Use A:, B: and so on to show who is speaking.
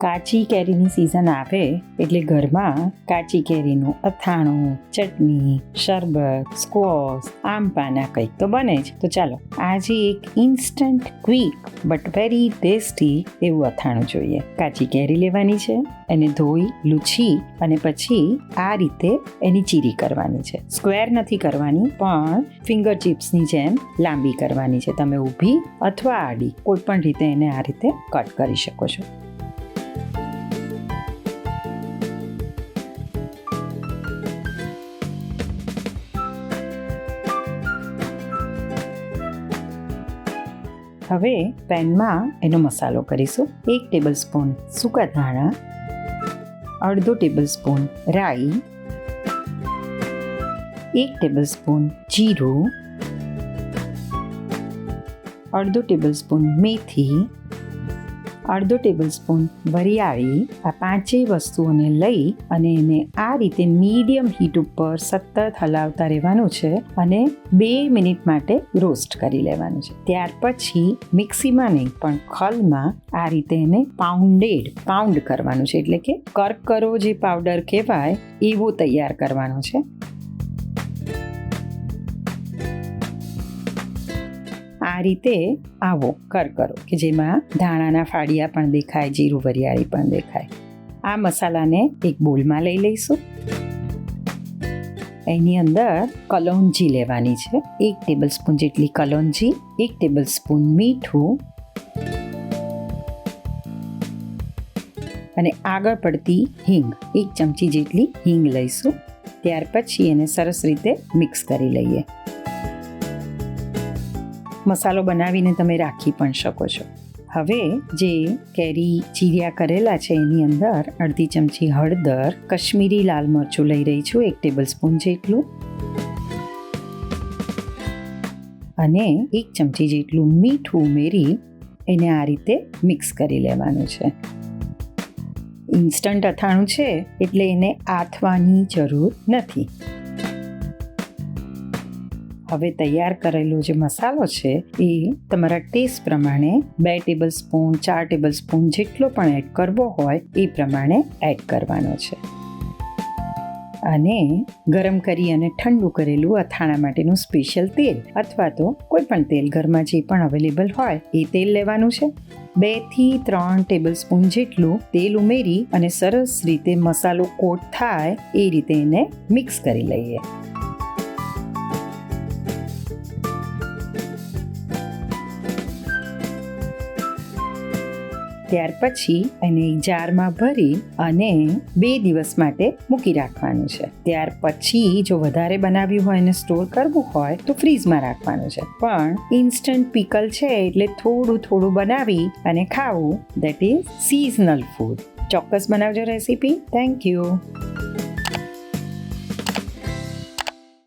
A: કાચી કેરીની સિઝન આવે એટલે ઘરમાં કાચી કેરીનું અથાણું, ચટણી, શરબત સ્કોસ આમ કંઈક તો બને જ. તો ચાલો, આજે એક instant quick but very tasty એવું અથાણું જોઈએ. કાચી કેરી લેવાની છે, એને ધોઈ, લૂછી અને પછી આ રીતે એની ચીરી કરવાની છે. સ્ક્વેર નથી કરવાની, પણ ફિંગર ચિપ્સની જેમ લાંબી કરવાની છે. તમે ઊભી અથવા આડી, કોઈ પણ રીતે એને આ રીતે કટ કરી શકો છો. હવે પેનમાં એનો મસાલો કરીશું. એક ટેબલ સ્પૂન સૂકા ધાણા, અડધો ટેબલ સ્પૂન રાઈ, એક ટેબલ સ્પૂન જીરું, અડધો ટેબલ સ્પૂન મેથી અડધો ટેબલ સ્પૂન વરિયાળી આ પાંચેય વસ્તુઓને લઈ અને એને આ રીતે મીડિયમ હીટ ઉપર સતત હલાવતા રહેવાનું છે અને બે મિનિટ માટે રોસ્ટ કરી લેવાનું છે. ત્યાર પછી મિક્સીમાં નહીં, પણ ખલમાં આ રીતે એને પાઉન્ડેડ પાઉન્ડ કરવાનું છે. એટલે કે કરકરો જે પાવડર કહેવાય, એવો તૈયાર કરવાનો છે. આ રીતે આવો કરકરો કે જેમાં ધાણાના ફાડિયા પણ દેખાય, જીરું વરિયાળી પણ દેખાય. આ મસાલાને એક બોલમાં લઈ લઈશું. એની અંદર કલોંજી લેવાની છે. એક ટેબલ સ્પૂન જેટલી કલોંજી, એક ટેબલ સ્પૂન મીઠું. અને આગળ પડતી હિંગ, એક ચમચી જેટલી હિંગ લઈશું. ત્યાર પછી એને સરસ રીતે મિક્સ કરી લઈએ. મસાલો બનાવીને તમે રાખી પણ શકો છો. હવે જે કેરી ચીરિયા કરેલા છે એની અંદર અડધી ચમચી હળદર, કશ્મીરી લાલ મરચું લઈ રહી છું, એક ટેબલ સ્પૂન જેટલું. અને એક ચમચી જેટલું મીઠું ઉમેરી એને આ રીતે મિક્સ કરી લેવાનું છે. ઇન્સ્ટન્ટ અથાણું છે એટલે એને આથવાની જરૂર નથી. હવે તૈયાર કરેલો જે મસાલો છે, એ તમારા ટેસ્ટ પ્રમાણે બે ટેબલ સ્પૂન ચાર ટેબલ સ્પૂન જેટલો પણ એડ કરવો હોય, એ પ્રમાણે એડ કરવાનો છે. અને ગરમ કરી અને ઠંડુ કરેલું અથાણા માટેનું સ્પેશિયલ તેલ અથવા તો કોઈ પણ તેલ ઘરમાં જે પણ અવેલેબલ હોય, એ તેલ લેવાનું છે. બેથી ત્રણ ટેબલ સ્પૂન જેટલું તેલ ઉમેરી અને સરસ રીતે મસાલો કોટ થાય, એ રીતે એને મિક્સ કરી લઈએ. ત્યાર પછી એને જારમાં ભરી અને બે દિવસ માટે મૂકી રાખવાનું છે. ત્યાર પછી જો વધારે બનાવ્યું હોય અને સ્ટોર કરવું હોય તો ફ્રીઝમાં રાખવાનું છે. પણ ઇન્સ્ટન્ટ પીકલ છે એટલે થોડું થોડું બનાવી અને ખાવું. દેટ ઇઝ સિઝનલ ફૂડ ચોક્કસ બનાવજો રેસીપી થેન્ક યુ